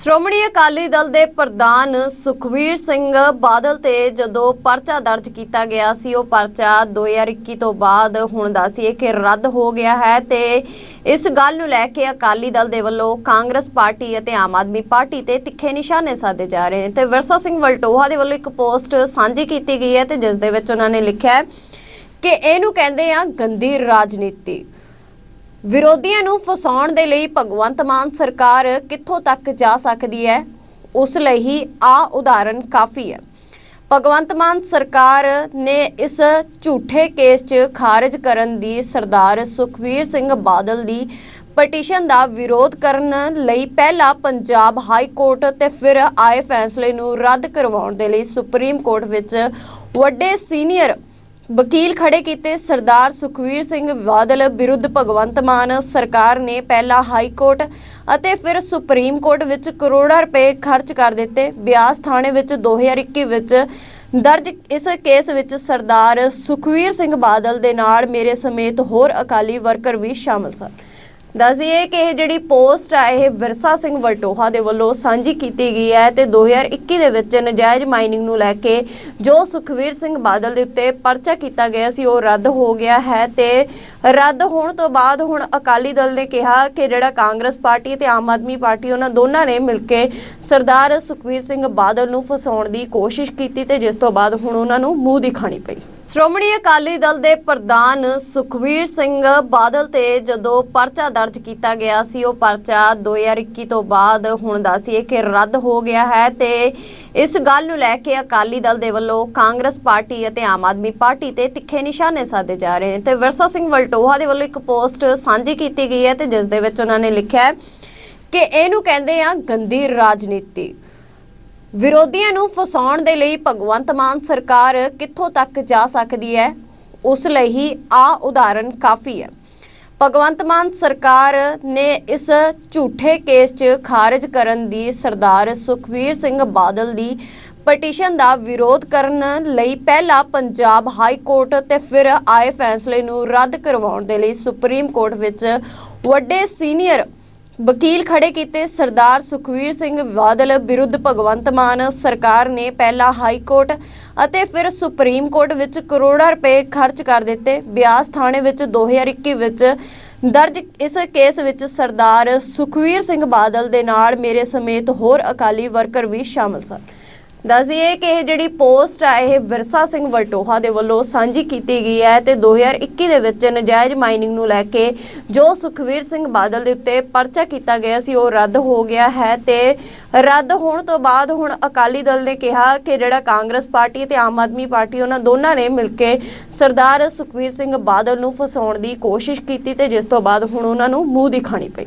ਸ਼੍ਰੋਮਣੀ ਅਕਾਲੀ ਦਲ ਦੇ ਪ੍ਰਧਾਨ ਸੁਖਵੀਰ ਸਿੰਘ ਬਾਦਲ ਤੇ ਜਦੋਂ ਪਰਚਾ ਦਰਜ ਕੀਤਾ ਗਿਆ ਸੀ, ਉਹ ਪਰਚਾ 2021 ਤੋਂ ਬਾਅਦ ਹੁਣ ਦੱਸੀਏ ਕਿ ਰੱਦ ਹੋ ਗਿਆ ਹੈ ਤੇ ਇਸ ਗੱਲ ਨੂੰ ਲੈ ਕੇ ਅਕਾਲੀ ਦਲ ਦੇ ਵੱਲੋਂ ਕਾਂਗਰਸ ਪਾਰਟੀ ਅਤੇ ਆਮ ਆਦਮੀ ਪਾਰਟੀ ਤੇ ਤਿੱਖੇ ਨਿਸ਼ਾਨੇ ਸਾਧੇ ਜਾ ਰਹੇ ਨੇ। ਤੇ ਵਿਰਸਾ ਸਿੰਘ ਵਲਟੋਹਾ ਦੇ ਵੱਲੋਂ ਇੱਕ ਪੋਸਟ ਸਾਂਝੀ ਕੀਤੀ ਗਈ ਹੈ ਤੇ ਜਿਸ ਦੇ ਵਿੱਚ ਉਹਨਾਂ ਨੇ ਲਿਖਿਆ ਹੈ ਕਿ ਇਹਨੂੰ ਕਹਿੰਦੇ ਆ ਗੰਦੀ ਰਾਜਨੀਤੀ। ਵਿਰੋਧੀਆਂ ਨੂੰ ਫਸਾਉਣ ਦੇ ਲਈ ਭਗਵੰਤ ਮਾਨ ਸਰਕਾਰ ਕਿੱਥੋਂ ਤੱਕ ਜਾ ਸਕਦੀ ਹੈ? ਉਸ ਲਈ ਹੀ ਆ ਉਦਾਹਰਣ ਕਾਫੀ ਹੈ। ਭਗਵੰਤ ਮਾਨ ਸਰਕਾਰ ਨੇ ਇਸ ਝੂਠੇ ਕੇਸ 'ਚ ਖਾਰਜ ਕਰਨ ਦੀ ਸਰਦਾਰ ਸੁਖਵੀਰ ਸਿੰਘ ਬਾਦਲ ਦੀ ਪਟੀਸ਼ਨ ਦਾ ਵਿਰੋਧ ਕਰਨ ਲਈ ਪਹਿਲਾਂ ਪੰਜਾਬ ਹਾਈ ਕੋਰਟ ਤੇ ਫਿਰ ਆਏ ਫੈਸਲੇ ਨੂੰ ਰੱਦ ਕਰਵਾਉਣ ਦੇ ਲਈ ਸੁਪਰੀਮ ਕੋਰਟ ਵਿੱਚ ਵੱਡੇ ਸੀਨੀਅਰ ਵਕੀਲ ਖੜੇ ਕੀਤੇ ਸਰਦਾਰ ਸੁਖਵੀਰ ਸਿੰਘ ਬਾਦਲ ਵਿਰੁੱਧ ਭਗਵੰਤ ਮਾਨ ਸਰਕਾਰ ਨੇ ਪਹਿਲਾਂ ਹਾਈ ਕੋਰਟ ਅਤੇ ਫਿਰ ਸੁਪਰੀਮ ਕੋਰਟ ਵਿੱਚ ਕਰੋੜਾਂ ਰੁਪਏ ਖਰਚ ਕਰ ਦਿੱਤੇ। ਬਿਆਸ ਥਾਣੇ ਵਿੱਚ 2021 ਵਿੱਚ ਦਰਜ ਇਸ ਕੇਸ ਵਿੱਚ ਸਰਦਾਰ ਸੁਖਵੀਰ ਸਿੰਘ ਬਾਦਲ ਦੇ ਨਾਲ ਮੇਰੇ ਸਮੇਤ ਹੋਰ ਅਕਾਲੀ ਵਰਕਰ ਵੀ ਸ਼ਾਮਲ ਸਨ। ਦੱਸ ਦਈਏ ਕਿ ਇਹ ਜਿਹੜੀ ਪੋਸਟ ਆ, ਇਹ ਵਿਰਸਾ ਸਿੰਘ ਵਲਟੋਹਾ ਦੇ ਵੱਲੋਂ ਸਾਂਝੀ ਕੀਤੀ ਗਈ ਹੈ ਤੇ 2021 ਦੇ ਵਿੱਚ ਨਜਾਇਜ਼ ਮਾਈਨਿੰਗ ਨੂੰ ਲੈ ਕੇ ਜੋ ਸੁਖਵੀਰ ਸਿੰਘ ਬਾਦਲ ਦੇ ਉੱਤੇ ਪਰਚਾ ਕੀਤਾ ਗਿਆ ਸੀ, ਉਹ ਰੱਦ ਹੋ ਗਿਆ ਹੈ ਤੇ ਰੱਦ ਹੋਣ ਤੋਂ ਬਾਅਦ ਹੁਣ ਅਕਾਲੀ ਦਲ ਨੇ ਕਿਹਾ ਕਿ ਜਿਹੜਾ ਕਾਂਗਰਸ ਪਾਰਟੀ ਤੇ ਆਮ ਆਦਮੀ ਪਾਰਟੀ, ਉਹਨਾਂ ਦੋਨਾਂ ਨੇ ਮਿਲ ਕੇ ਸਰਦਾਰ ਸੁਖਵੀਰ ਸਿੰਘ ਬਾਦਲ ਨੂੰ ਫਸਾਉਣ ਦੀ ਕੋਸ਼ਿਸ਼ ਕੀਤੀ ਤੇ ਜਿਸ ਤੋਂ ਬਾਅਦ ਹੁਣ ਉਹਨਾਂ ਨੂੰ ਮੂੰਹ ਦਿਖਾਣੀ ਪਈ। ਸ਼੍ਰੋਮਣੀ ਅਕਾਲੀ ਦਲ ਦੇ ਪ੍ਰਧਾਨ ਸੁਖਵੀਰ ਸਿੰਘ ਬਾਦਲ ਤੇ ਜਦੋਂ ਪਰਚਾ ਦਰਜ ਕੀਤਾ ਗਿਆ ਸੀ, ਉਹ ਪਰਚਾ 2021 ਤੋਂ ਬਾਅਦ ਹੁਣ ਦੱਸੀਏ ਕਿ ਰੱਦ ਹੋ ਗਿਆ ਹੈ ਤੇ ਇਸ ਗੱਲ ਨੂੰ ਲੈ ਕੇ ਅਕਾਲੀ ਦਲ ਦੇ ਵੱਲੋਂ ਕਾਂਗਰਸ ਪਾਰਟੀ ਅਤੇ ਆਮ ਆਦਮੀ ਪਾਰਟੀ ਤੇ ਤਿੱਖੇ ਨਿਸ਼ਾਨੇ ਸਾਧੇ ਜਾ ਰਹੇ ਨੇ। ਤੇ ਵਿਰਸਾ ਸਿੰਘ ਵਲਟੋਹਾ ਦੇ ਵੱਲੋਂ ਇੱਕ ਪੋਸਟ ਸਾਂਝੀ ਕੀਤੀ ਗਈ ਹੈ ਤੇ ਜਿਸ ਦੇ ਵਿੱਚ ਉਹਨਾਂ ਨੇ ਲਿਖਿਆ ਹੈ ਕਿ ਇਹਨੂੰ ਕਹਿੰਦੇ ਆ ਗੰਦੀ ਰਾਜਨੀਤੀ। ਵਿਰੋਧੀਆਂ ਨੂੰ ਫਸਾਉਣ ਦੇ ਲਈ ਭਗਵੰਤ ਮਾਨ ਸਰਕਾਰ ਕਿੱਥੋਂ ਤੱਕ ਜਾ ਸਕਦੀ ਹੈ? ਉਸ ਲਈ ਹੀ ਆ ਉਦਾਹਰਨ ਕਾਫੀ ਹੈ। ਭਗਵੰਤ ਮਾਨ ਸਰਕਾਰ ਨੇ ਇਸ ਝੂਠੇ ਕੇਸ 'ਚ ਖਾਰਜ ਕਰਨ ਦੀ ਸਰਦਾਰ ਸੁਖਵੀਰ ਸਿੰਘ ਬਾਦਲ ਦੀ ਪਟੀਸ਼ਨ ਦਾ ਵਿਰੋਧ ਕਰਨ ਲਈ ਪਹਿਲਾਂ ਪੰਜਾਬ ਹਾਈ ਕੋਰਟ ਤੇ ਫਿਰ ਆਏ ਫੈਸਲੇ ਨੂੰ ਰੱਦ ਕਰਵਾਉਣ ਦੇ ਲਈ ਸੁਪਰੀਮ ਕੋਰਟ ਵਿੱਚ ਵੱਡੇ ਸੀਨੀਅਰ ਵਕੀਲ ਖੜੇ ਕੀਤੇ ਸਰਦਾਰ ਸੁਖਵੀਰ ਸਿੰਘ ਬਾਦਲ ਵਿਰੁੱਧ ਭਗਵੰਤ ਮਾਨ ਸਰਕਾਰ ਨੇ ਪਹਿਲਾਂ ਹਾਈ ਕੋਰਟ ਅਤੇ ਫਿਰ ਸੁਪਰੀਮ ਕੋਰਟ ਵਿੱਚ ਕਰੋੜਾਂ ਰੁਪਏ ਖਰਚ ਕਰ ਦਿੱਤੇ। ਬਿਆਸ ਥਾਣੇ ਵਿੱਚ 2021 ਵਿੱਚ ਦਰਜ ਇਸ ਕੇਸ ਵਿੱਚ ਸਰਦਾਰ ਸੁਖਵੀਰ ਸਿੰਘ ਬਾਦਲ ਦੇ ਨਾਲ ਮੇਰੇ ਸਮੇਤ ਹੋਰ ਅਕਾਲੀ ਵਰਕਰ ਵੀ ਸ਼ਾਮਲ ਸਨ। ਦੱਸ ਦਈਏ ਕਿ ਇਹ ਜਿਹੜੀ ਪੋਸਟ ਆ, ਇਹ ਵਿਰਸਾ ਸਿੰਘ ਵਲਟੋਹਾ ਦੇ ਵੱਲੋਂ ਸਾਂਝੀ ਕੀਤੀ ਗਈ ਹੈ ਤੇ 2021 ਦੇ ਵਿੱਚ ਨਜਾਇਜ਼ ਮਾਈਨਿੰਗ ਨੂੰ ਲੈ ਕੇ ਜੋ ਸੁਖਵੀਰ ਸਿੰਘ ਬਾਦਲ ਦੇ ਉੱਤੇ ਪਰਚਾ ਕੀਤਾ ਗਿਆ ਸੀ, ਉਹ ਰੱਦ ਹੋ ਗਿਆ ਹੈ ਤੇ ਰੱਦ ਹੋਣ ਤੋਂ ਬਾਅਦ ਹੁਣ ਅਕਾਲੀ ਦਲ ਨੇ ਕਿਹਾ ਕਿ ਜਿਹੜਾ ਕਾਂਗਰਸ ਪਾਰਟੀ ਤੇ ਆਮ ਆਦਮੀ ਪਾਰਟੀ, ਉਹਨਾਂ ਦੋਨਾਂ ਨੇ ਮਿਲ ਕੇ ਸਰਦਾਰ ਸੁਖਵੀਰ ਸਿੰਘ ਬਾਦਲ ਨੂੰ ਫਸਾਉਣ ਦੀ ਕੋਸ਼ਿਸ਼ ਕੀਤੀ ਤੇ ਜਿਸ ਤੋਂ ਬਾਅਦ ਹੁਣ ਉਹਨਾਂ ਨੂੰ ਮੂੰਹ ਦਿਖਾਣੀ ਪਈ।